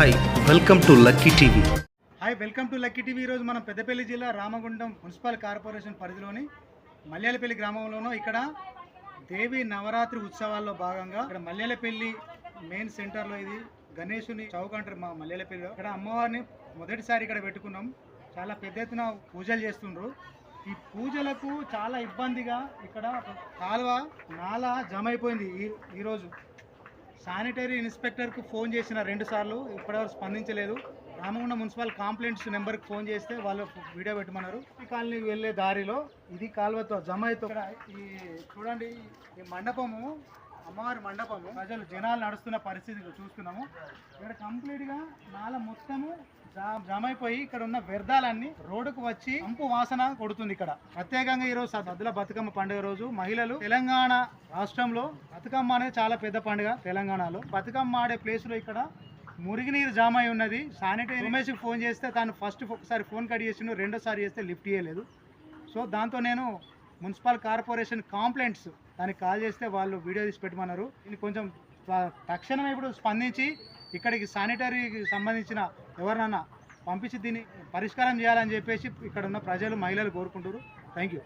Hi welcome to Lucky TV hi welcome to Lucky TV ఈరోజు మనం పెద్దపల్లి జిల్లా Ramagundam municipal corporation పరిధిలోని మల్యాలపల్లి గ్రామంలోనూ ఇక్కడ దేవి నవరాత్రి ఉత్సవాల్లో భాగంగా ఇక్కడ మల్యాలపల్లి మెయిన్ సెంటర్లో ఇది. గణేషుని చౌక్ అంటారు మా మల్యాలపల్లిలో. ఇక్కడ అమ్మవారిని మొదటిసారి ఇక్కడ పెట్టుకున్నాం. చాలా పెద్ద ఎత్తున పూజలు చేస్తుండ్రు. ఈ పూజలకు చాలా ఇబ్బందిగా ఇక్కడ కాలువ నాలా జమ అయిపోయింది ఈ ఈరోజు. శానిటరీ ఇన్స్పెక్టర్కు ఫోన్ చేసిన రెండు సార్లు ఇప్పటివరకు స్పందించలేదు. రామగుండ మున్సిపల్ కాంప్లైంట్స్ నెంబర్కి ఫోన్ చేస్తే వాళ్ళు వీడియో పెట్టమన్నారు. ఈ కాలనీకి వెళ్ళే దారిలో ఇది కాలువతో జమ అయితే ఈ చూడండి ఈ మండపము అమ్మవారి మండపము. ప్రజలు జనాలు నడుస్తున్న పరిస్థితి చూస్తున్నాము. ఇక్కడ కంప్లీట్గా నాల మొత్తము జా- జమ అయిపోయి ఇక్కడ ఉన్న వ్యర్థాలన్నీ రోడ్డుకు వచ్చి అంపు వాసన కొడుతుంది ఇక్కడ. ప్రత్యేకంగా ఈ రోజు సద్దుల బతుకమ్మ పండుగ రోజు మహిళలు తెలంగాణ రాష్ట్రంలో బతుకమ్మ అనేది చాలా పెద్ద పండుగ తెలంగాణలో. బతుకమ్మ ఆడే ప్లేస్లో ఇక్కడ మురిగినీరు జామ అయి ఉన్నది. శానిటరీ ఉమేష్కి ఫోన్ చేస్తే తాను ఫస్ట్ ఒకసారి ఫోన్ కట్ చేసిండు రెండోసారి చేస్తే లిఫ్ట్ చేయలేదు సో దాంతో నేను మున్సిపల్ కార్పొరేషన్ కాంప్లైంట్స్ దానికి కాల్ చేస్తే వాళ్ళు వీడియో తీసి పెట్టమన్నారు. దీన్ని కొంచెం తక్షణమే తక్షణం ఇప్పుడు స్పందించి ఇక్కడికి శానిటరీకి సంబంధించిన ఎవరినన్నా పంపించి దీన్ని పరిష్కారం చేయాలని చెప్పేసి ఇక్కడ ఉన్న ప్రజలు మహిళలు కోరుకుంటారు థ్యాంక్ యూ